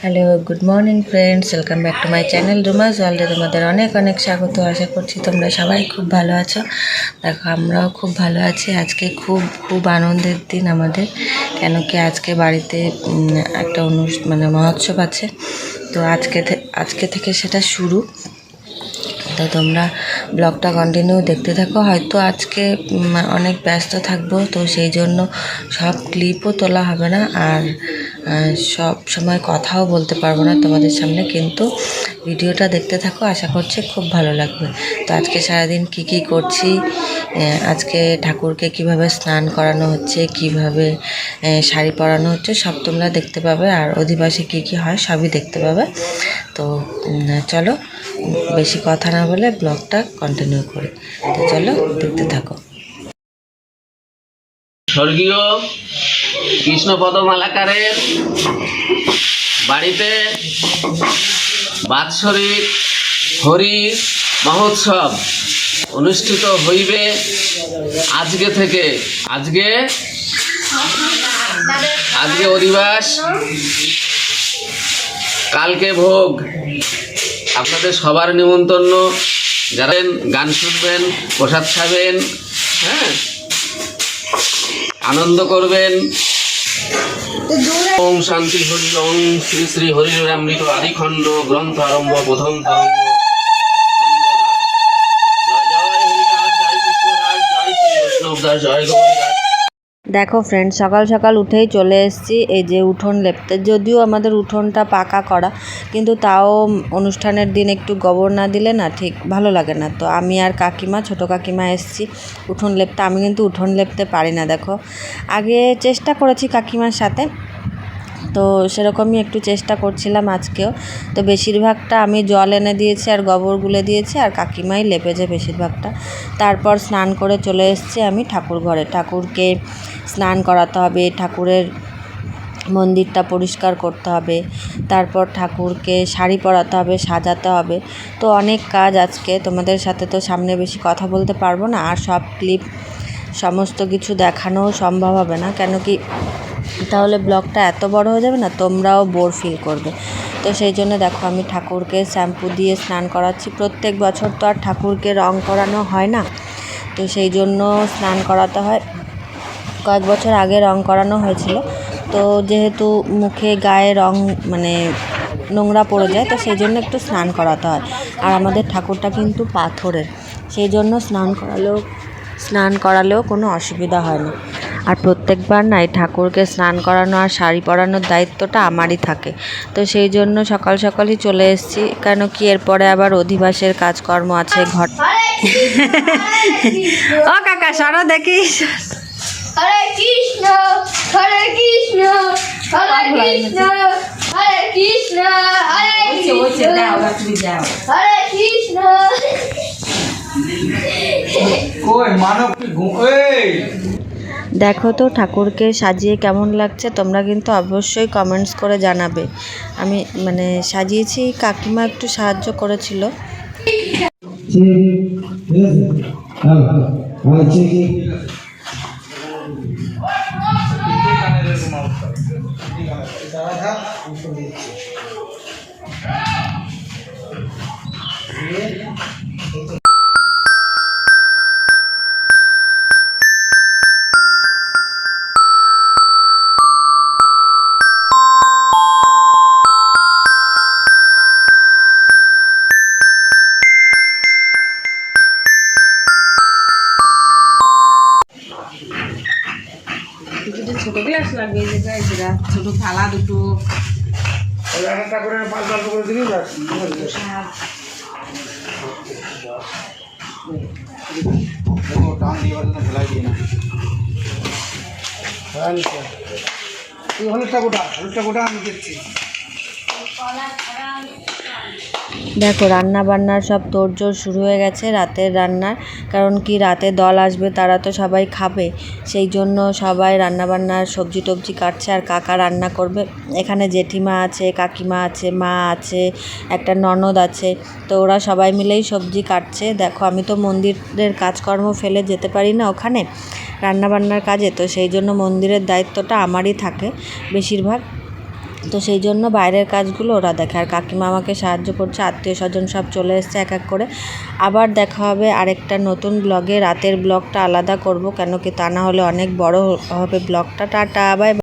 Hello good morning friends welcome back to my channel Rumas ওয়ার্ল্ডে তোমাদের অনেক অনেক স্বাগত। আশা করছি তোমরা সবাই খুব ভালো আছো। দেখো, আমরাও খুব ভালো আছি। আজকে খুব খুব আনন্দের দিন আমাদের কেন কি আজকে বাড়িতে একটা অনুষ মানে মহোৎসব আছে। তো আজকে আজকে থেকে সেটা শুরু। তো তোমরা ব্লগটা কন্টিনিউ দেখতে থাকো। হয়তো আজকে অনেক ব্যস্ত থাকব, তো সেই জন্য সব ক্লিপও তোলা হবে না। আর সব সময় কথাও বলতে পারব না তোমাদের সামনে, কিন্তু ভিডিওটা দেখতে থাকো, আশা করছি খুব ভালো লাগবে। তো আজকে সারাদিন কি কি করছি? আজকে ঠাকুরকে কীভাবে স্নান করানো হচ্ছে, কীভাবে শাড়ি পরানো হচ্ছে, সব তোমরা দেখতে পাবে, আর অধিবাসে কি কি হয় সবই দেখতে পাবে। তো চলো, বেশি কথা না বলে ব্লগটা কন্টিনিউ করি। তো চলো, দেখতে থাকো। স্বর্গীয় কৃষ্ণপদ মালাকারের বাড়িতে বাৎসরিক হরি মহোৎসব অনুষ্ঠিত হইবে আজকে থেকে। আজকে? আজকে অধিবাস। কালকে ভোগ। আপনাদের সবার নিমন্ত্রণ। যারা গান শুনবেন, প্রসাদ খাবেন হ্যাঁ? আনন্দ করবেন। ওম শান্তি হরি ওম, শ্রী শ্রী হরিরামৃত আদিখণ্ড, গ্রন্থ আরম্ভ প্রথম জয় জয় জয় জয় শ্রী জয় গৌরীদাস দেখো ফ্রেন্ড সকাল সকাল উঠেই চলে এসেছি। এই যে উঠোন লেপতে। যদিও আমাদের উঠোনটা পাকা করা, কিন্তু তাও অনুষ্ঠানের দিন একটু গোবর না দিলে না ঠিক ভালো লাগে না। তো আমি আর কাকিমা, ছোট কাকিমা এসেছি উঠোন লেপতে। আমি কিন্তু উঠোন লেপতে পারি না, দেখো। আগে চেষ্টা করেছি কাকিমার সাথে। তো সেরকমই একটু চেষ্টা করছিলাম আজকেও। তো বেশিরভাগটা আমি জল এনে দিয়েছি আর গোবর গুলে দিয়েছি আর কাকিমাই লেপেছে বেশিরভাগটা। তারপর স্নান করে চলে এসেছি আমি ঠাকুর ঘরে। ঠাকুরকে স্নান করাতে হবে, ঠাকুরের মন্দিরটা পরিষ্কার করতে হবে, তারপর ঠাকুরকে শাড়ি পরাতে হবে, সাজাতে হবে। তো অনেক কাজ আজকে, তোমাদের সাথে তো সামনে বেশি কথা বলতে পারব না। আর সব ক্লিপ, সমস্ত কিছু দেখানোও সম্ভব হবে না। কেন কি তাহলে ব্লগটা এত বড় হয়ে যাবে না, তোমরাও বোর ফিল করবে। তো সেই জন্য দেখো, আমি ঠাকুরকে শ্যাম্পু দিয়ে স্নান করাচ্ছি। প্রত্যেক বছর তো আর ঠাকুরকে রং করানো হয় না। তো সেই জন্য স্নান করাতে হয়। কয়েক বছর আগে রং করানো হয়েছিল। তো যেহেতু মুখে গায়ে রং মানে নোংরা পড়ে যায়, তো সেই জন্য একটু স্নান করাতে হয়। আর আমাদের ঠাকুরটা কিন্তু পাথরের। সেই জন্য স্নান করালেও স্নান করালেও কোনো অসুবিধা হয় না। আর প্রত্যেকবার না এই ঠাকুরকে স্নান করানো আর শাড়ি পরানোর দায়িত্বটা আমারই থাকে। তো সেই জন্য সকাল সকালই চলে এসেছি। কেন কি এরপরে আবার অধিবাসের কাজকর্ম আছে ঘর ও কাকা সরো দেখিস হরে কৃষ্ণ হরে কৃষ্ণ হরে কৃষ্ণ হরে কৃষ্ণ হরে কৃষ্ণ। হরে কৃষ্ণ। কই মানব এই! দেখো তো ঠাকুরকে সাজিয়ে কেমন লাগছে, তোমরা কিন্তু অবশ্যই কমেন্টস করে জানাবে। আমি মানে সাজিয়েছি, কাকিমা একটু সাহায্য করেছিল। গ্লাস ছোট থালা দুটো। একটা করে পাঁচ অল্প করে দিবি টান দিয়ে ফেলাই দিয়ে না হ্যাঁ হলুদটা গোটা হলুদটা গোটা আমি দেখছি। দেখো রান্না বান্নার সব তোড়জোড় শুরু হয়ে গেছে রাতের রান্নার। কারণ কি, রাতে দল আসবে, তারা তো সবাই খাবে। সেই জন্য সবাই রান্না বান্নার সবজি টবজি কাটছে আর কাকা রান্না করবে। এখানে জেঠিমা আছে, কাকিমা আছে, মা আছে, একটা ননদ আছে। তো ওরা সবাই মিলেই সবজি কাটছে। দেখো, আমি তো মন্দিরের কাজকর্ম ফেলে যেতে পারি না ওখানে রান্না বান্নার কাজে। তো সেই জন্য মন্দিরের দায়িত্বটা আমারই থাকে বেশিরভাগ। তো সেই জন্য বাইরের কাজগুলো ওরা দেখে। আর কাকিমা আমাকে সাহায্য করছে, আত্মীয় স্বজন সব চলে এসছে এক এক করে। আবার দেখা হবে আরেকটা নতুন ব্লগে রাতের ব্লগটা আলাদা করব কেন কি তা না হলে অনেক বড় হবে ব্লগটা টাটা বাই